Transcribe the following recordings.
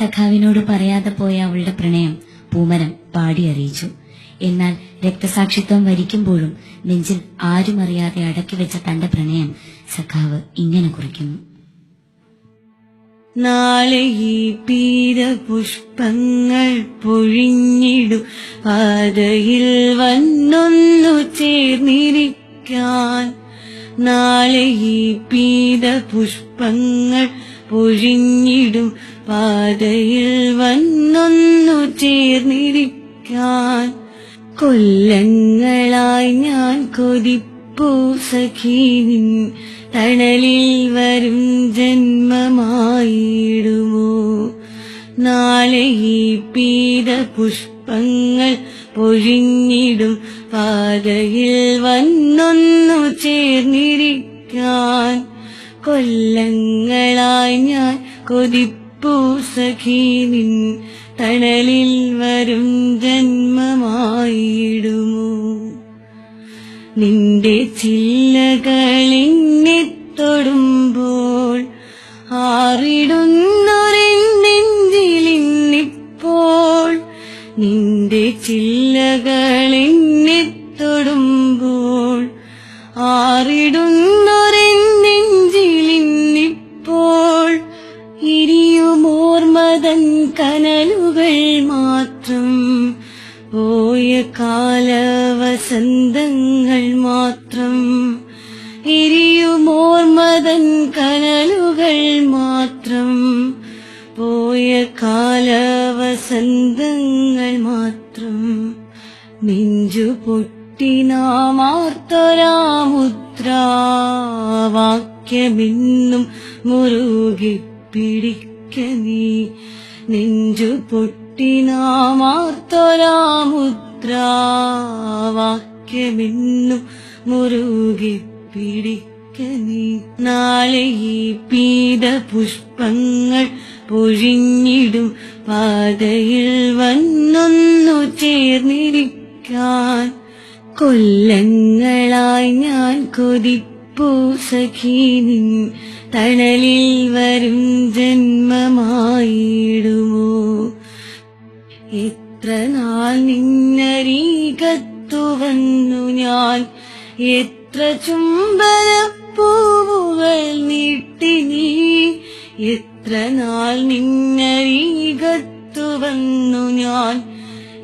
സഖാവിനോട് പറയാതെ പോയ അവളുടെ പ്രണയം പൂമരം പാടി അറിയിച്ചു. എന്നാൽ രക്തസാക്ഷിത്വം വരിക്കുമ്പോഴും നെഞ്ചിൽ ആരും അറിയാതെ അടക്കി വെച്ച തന്റെ പ്രണയം സഖാവ് ഇങ്ങനെ കുറിക്കുന്നു. നാളെ ഈ പീരപുഷ്പങ്ങൾ പൊഴിഞ്ഞിടും. പാതയിൽ വന്നൊന്നു ചേർന്നിരിക്കാൻ. നാളെ ഈ പീരപുഷ്പങ്ങൾ പൊഴിഞ്ഞിടും പാതയിൽ വന്നൊന്നു ചേർന്നിരിക്കാൻ. കൊല്ലങ്ങളായി ഞാൻ കൊതിപ്പൂ സഖീനിൻ തണലിൽ വരും ജന്മമായിടുമോ? നാളെ ഈ പീത പുഷ്പങ്ങൾ പൊഴിഞ്ഞിടും പാതയിൽ വന്നൊന്നു ചേർന്നിരിക്കാൻ. കൊല്ലങ്ങളായി ഞാൻ കൊതിപ്പൂ സഖീനിൻ തണലിൽ വരും ജന്മമായിടുമോ. നിന്റെ ചില്ലകളിന്നെ തൊടുമ്പോൾ ആറിടുന്നൊരെന്നെഞ്ചിലിന്നിപ്പോൾ നിന്റെ ചില്ലകളിന്നെ തൊടുമ്പോൾ ഇരിയുമോർമതൻ കനലുകൾ മാത്രം പോയ കാല വസന്തങ്ങൾ മാത്രം എരിയുമോർമതൻ കനലുകൾ മാത്രം പോയ കാല വസന്തങ്ങൾ മാത്രം നെഞ്ചു പൊട്ടിനാമാർത്തൊരാമുദ്രാവാക്യമെന്നും മുറുകി പിടിക്ക നീ നെഞ്ചു പൊട്ടിനാമാർത്തൊരാമുദ്രാവാക്യമെന്നും മുറുകി പിടിക്ക നീ. നാളെ ഈ പീത പുഷ്പങ്ങൾ പൊഴിഞ്ഞിടും. പാതയിൽ വന്നൊന്നു ചേർന്നിരിക്കാൻ കൊല്ലങ്ങളായി ഞാൻ കൊതിപ്പൂ സഖീനിൻ തണലിൽ വരും ജന്മമായിടുമോ? എത്ര നാൾ നിന്നരീകത്തു വന്നു ഞാൻ. എത്ര ചുംബനപ്പൂവുകൾ നീട്ടി നീ എത്ര നാൾ നിന്നരീകത്തു വന്നു ഞാൻ.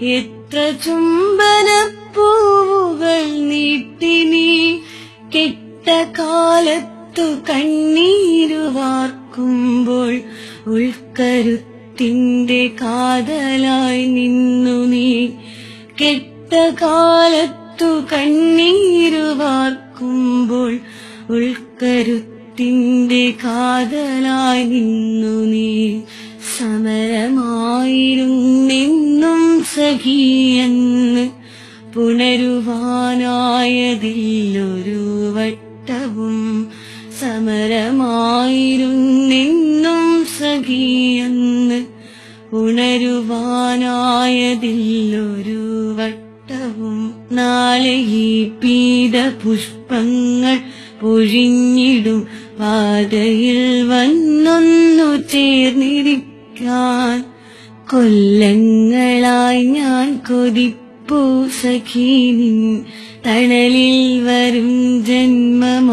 എത്ര ചുംബനപ്പൂവുകൾ നീട്ടി നീ കെട്ട കാലത്തു കണ്ണീരുവാർക്കുമ്പോൾ ഉൾക്കരുത്തിന്റെ കാതലായി നിന്നു നീ. കെട്ട കാലത്തു കണ്ണീരുവാർക്കുമ്പോൾ ഉൾക്കരുത്തിന്റെ കാതലായി നിന്നു നീ. സമരമായിരുന്നെന്നും സഖിയെന്ന് പുണരുവാനായതില്ലൊരു വട്ടവും സഖിയെന്ന് ഉണരുവാനായതില്ലൊരു വട്ടവും നാളെ ഈ പീത പുഷ്പങ്ങൾ പൊഴിഞ്ഞിടും പാതയിൽ വന്നൊന്നു ചേർന്നിരിക്കാൻ. കൊല്ലങ്ങളായി ഞാൻ കൊതിപ്പൂ സഖീനിൻ തണലിൽ വരും ജന്മമായിടുമോ?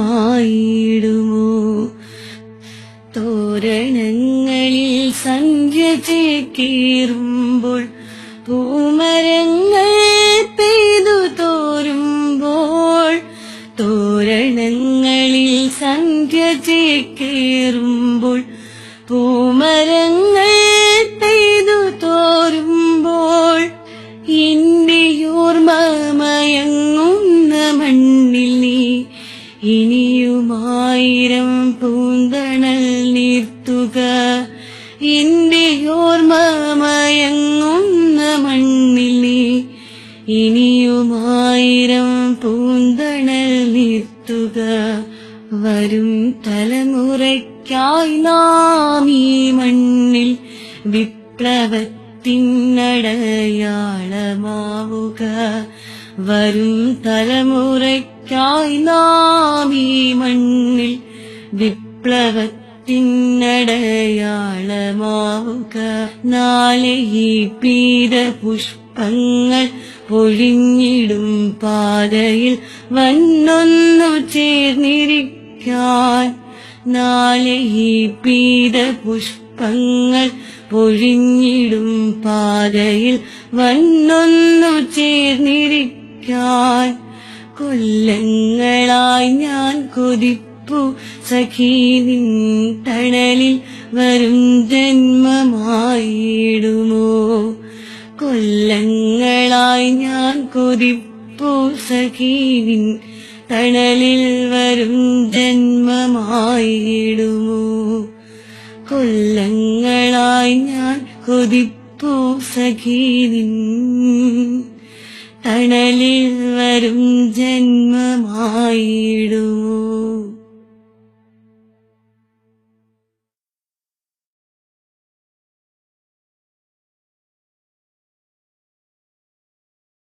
തോരണങ്ങളിൽ ചേക്കേറുമ്പോൾ പൂമരങ്ങൾ എന്റെ മണ്ണിലെ ഇനിയുമായിരം പൂന്തണൽ നിർത്തുക. വരും തലമുറയ്ക്കായി നാം ഈ മണ്ണിൽ വിപ്ലവത്തിനടയാളമാവുക. വരും തലമുറയ്ക്കായി നാം ഈ മണ്ണിൽ വിപ്ലവ മരണത്തിനടയാളമാവുക നാളെ ഈ പീര പുഷ്പങ്ങൾ പൊഴിഞ്ഞിടും പാതയിൽ. വന്നൊന്നു ചേർന്നിരിക്കാൻ. നാളെ ഈ പീര പുഷ്പങ്ങൾ പൊഴിഞ്ഞിടും പാതയിൽ. വന്നൊന്നു ചേർന്നിരിക്കാൻ. കൊല്ലങ്ങളായി ഞാൻ കൊതിപ്പു സഖീനിൻ തണലിൽ വരും ജന്മമായിടുമോ? കൊല്ലങ്ങളായി ഞാൻ കൊതിപ്പു സഖീനിൻ തണലിൽ വരും ജന്മമായിടുമോ? കൊല്ലങ്ങളായി ഞാൻ കൊതിപ്പു സഖീനിൻ തണലിൽ വരും ജന്മമായിടുമോ?